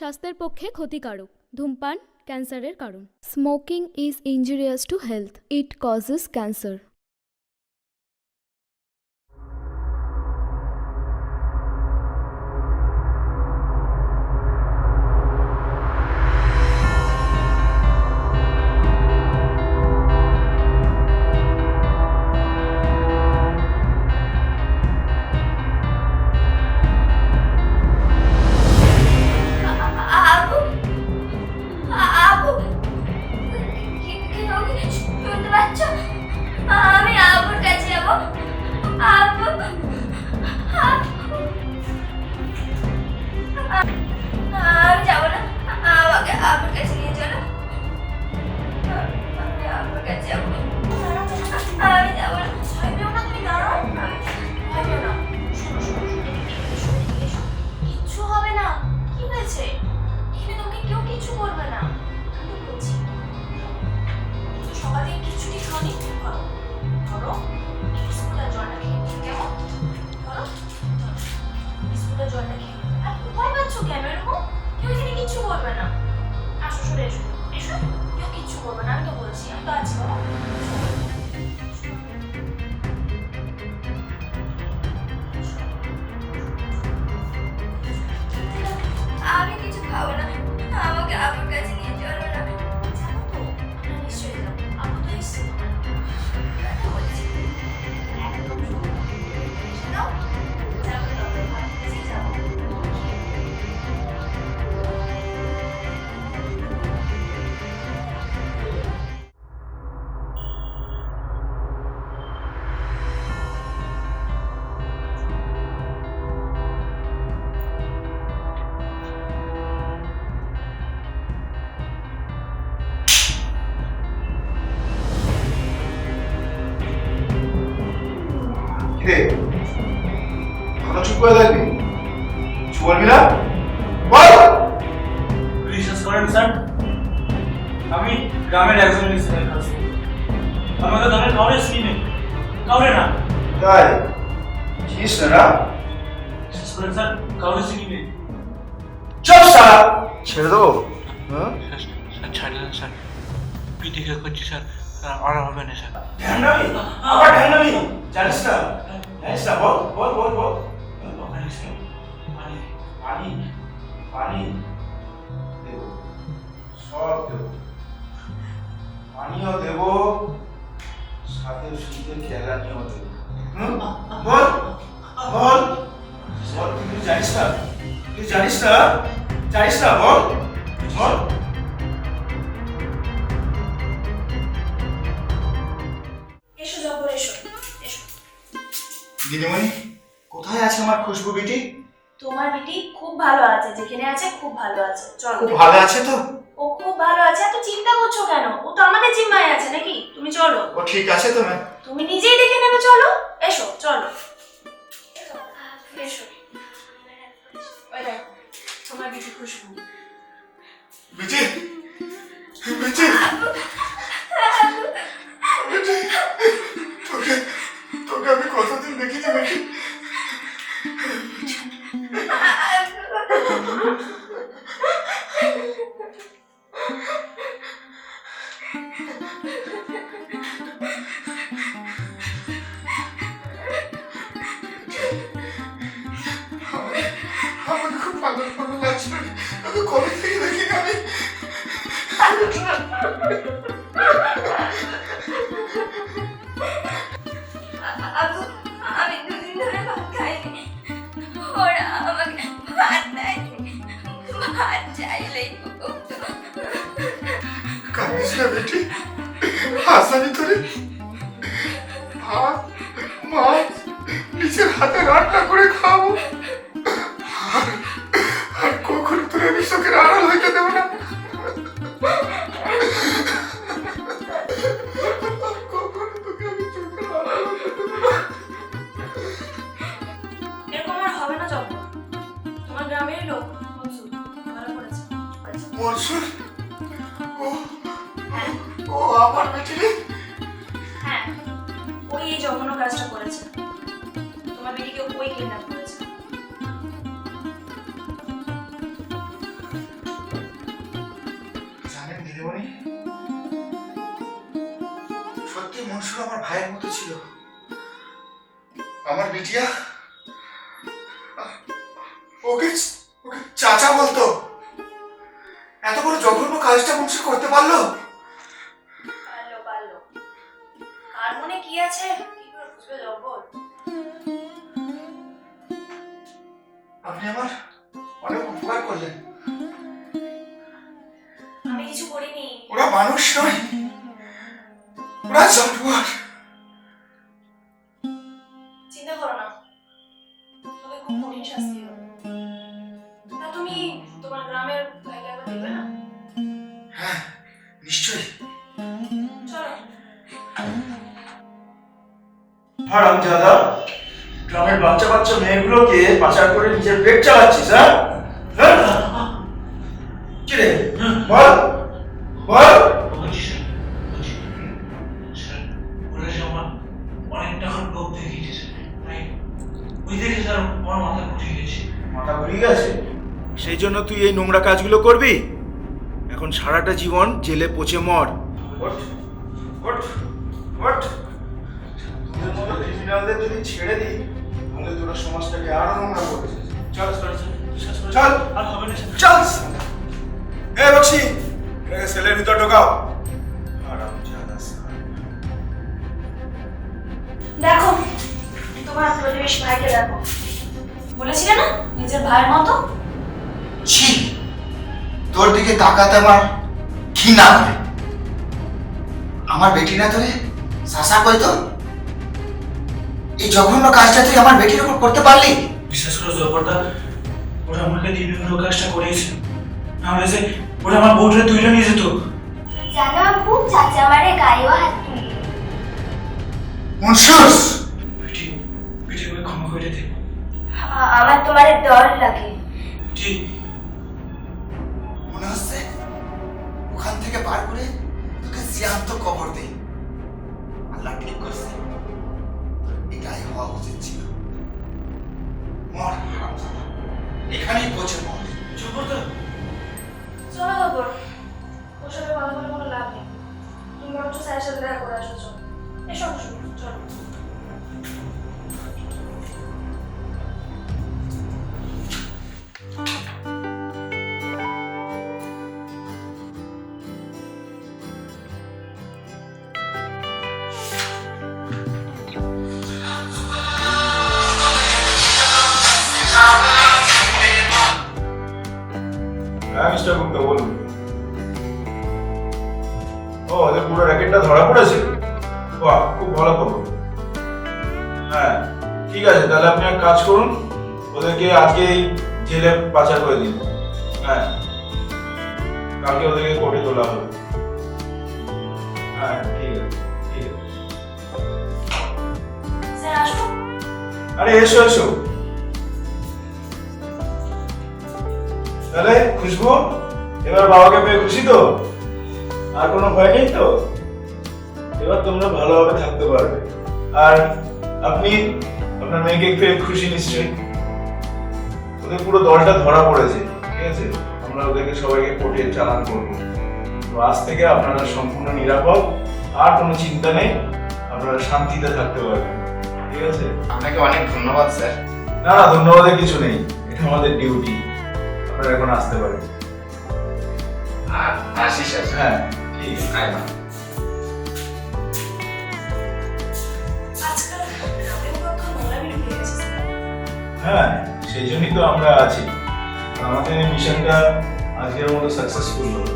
স্বাস্থ্যের পক্ষে ক্ষতিকারক। ধূমপান ক্যান্সারের কারণ। Smoking is injurious to health it causes cancer খাওনি ধরো ধরো স্কুলের জলটা খেয়ে কেমন ধরো স্কুলের জলটা কিচ্ছু করবে না আসো এসো এসো কিচ্ছু করবে না আমি তো বলছি আমি তো আছি বাবা করে থাকবি কিছু বলবি না? বল! বিশ্বাস করেন স্যার আমি গ্রামের একজন ছেলের কাছে আমাকে দলের কাউরে চিনি কাউরে না। তাই? চিনিস না না? বিশ্বাস করেন স্যার কাউরে নেই। চুপ সারা ছেড়ে দেবো? হ্যাঁ? স্যার ছাড়লেন স্যার পিটিকে করছি স্যার স্যার। আর হবে না স্যার। ঢ্যাংনামি! জানিস না? জানিস না? বল বল বল বল। মানে পানি পানি দেবো সব দেবো। পানিও দেবো সাথে শীতের কেলানিও দেবো। হুম? বল বল বল তুই জানিস না? তুই জানিস না? জানিস না বল বল। এসো জব্বর এসো এসো। দিদিমণি? কোথায় আছে আমার খুশবু বিটি? তোমার বেটি খুব ভালো আছে যেখানে আছে খুব ভালো আছে। চলো খুব ভালো আছে তো? ও খুব ভালো আছে এত চিন্তা করছ কেন? ও তো আমাদের জিম্মায় আছে নাকি? তুমি চলো। ও ঠিক আছে তো ম্যাম তুমি নিজেই দেখে নেবে চলো। এসো চলো। এসো। তোমার বেটি খুশবু। বিটি? আমার- আমার খুব পাগল পাগল লাগছে তোকে কবে থেকে দেখিনি আমি আবু মাছ নিজের হাতে রান্না করে খাব। আর কখনো তোর আমি চোখের আড়াল হইতে দেবো না। গ্রামের লোক মনসুর ও হ্যাঁ। ও আমার বেটি ওই এই জঘন্য কাজটা করেছে। তোমার বেটিকে ওই কিডন্যাপ করেছে। সত্যি মনসুর আমার ভাইয়ের মতো ছিল। আমার বিটিয়া, ওকে ওকে চাচা বলতো। এত বড় জঘন্য কাজটা মনসুর করতে পারল? কি আছে? কি করে বুঝবে জব্বর আপনি আমার অনেক উপকার করলেন। আমি কিছু করিনি। ওরা মানুষ নয়। ওরা জানোয়ার। চিন্তা করো না। তবে খুব কঠিন শাস্তি। হারাম দাদা গ্রামের বাচ্চা বাচ্চা মেয়েগুলোকে পাচার করে নিজের পেট চালাচ্ছিস হ্যাঁ? হ্যাঁ? কি রে? বল। বল। সেই জন্য তুই এই নোংরা কাজগুলো করবি? এখন সারাটা জীবন জেলে পচে মর। ওঠ তোদের মতো ক্রিমিনালদের যদি ছেড়ে দিই তাহলে তোরা সমাজটাকে আরও নোংরা করবে চল করে চল। আর হবে না চল। এ বক্সি এটাকে সেলের ভিতর ঢোকাও। দেখো তোমার প্রতিবেশী ভাইকে দেখো। বলেছিলে না নিজের ভাইয়ের মতো? ছি তোর দিকে তাকাতে আমার ঘৃণা করে। আমার বেটি না তোরে? শাসা কই তো এই জঘন্য কাজটা তুই আমার বেটির উপর করতে পারলি? বিশ্বাস করো জব্বরদা ওরা আমাকে দিয়ে বিভিন্ন কাজটা করিয়েছে। নাহলে যে ওরা আমার বউটা তুলে নিয়ে যেত। জানো আব্বু চাচা আমারে গায়েও হাত তুলি। মনসুর! পিটি পিটি করে ক্ষমা করে দে। আ- আমার তোমারে ডর লাগে। মনে হচ্ছে ওখান থেকে পার করে তোকে জ্যান্ত কবর দে আল্লাহ ঠিক করছে। হওয়া উচিত ছিল। মর এখানেই পৌঁছে মর জব্বরদা চলো খবর ওর সাথে কথা কোনো লাভ নেই। তুমি বরঞ্চ স্যারের সাথে দেখা করে আসো, চলো। এসো এসো চলো। হ্যাঁ মিস্টার গুপ্তা বলুন। ও ওদের পুরো র্যাকেটটা ধরা পড়েছে? বাহ খুব ভালো খবর। হ্যাঁ ঠিক আছে তাহলে আপনি এক কাজ করুন ওদেরকে আজকেই জেলে পাচার করে দিন। হ্যাঁ কালকে ওদেরকে কোর্টে তোলা হবে। হ্যাঁ ঠিক আছে ঠিক আছে। আরে এসো এসো। তাহলে খুশবু এবার বাবাকে পেয়ে খুশি তো? আর কোনো ভয় নেই তো? এবার তোমরা ভালোভাবে থাকতে পারবে। আর আপনি আপনার মেয়েকে পেয়ে খুশি নিশ্চয়ই। ওদের পুরো দলটা ধরা পড়েছে ঠিক আছে? আমরা ওদেরকে সবাইকে কোর্টে চালান করব। তো আজ থেকে আপনারা সম্পূর্ণ নিরাপদ আর কোনো চিন্তা নেই আপনারা শান্তিতে থাকতে পারবেন ঠিক আছে? আপনাকে অনেক ধন্যবাদ স্যার। না না ধন্যবাদের কিছু নেই এটা আমাদের ডিউটি আপনারা এখন আসতে পারেন। হ্যাঁ। ঠিক আছে হ্যাঁ সেই জন্যই তো আমরা আছি। আমাদের মিশনটা আজকের মতো সাকসেসফুল হলো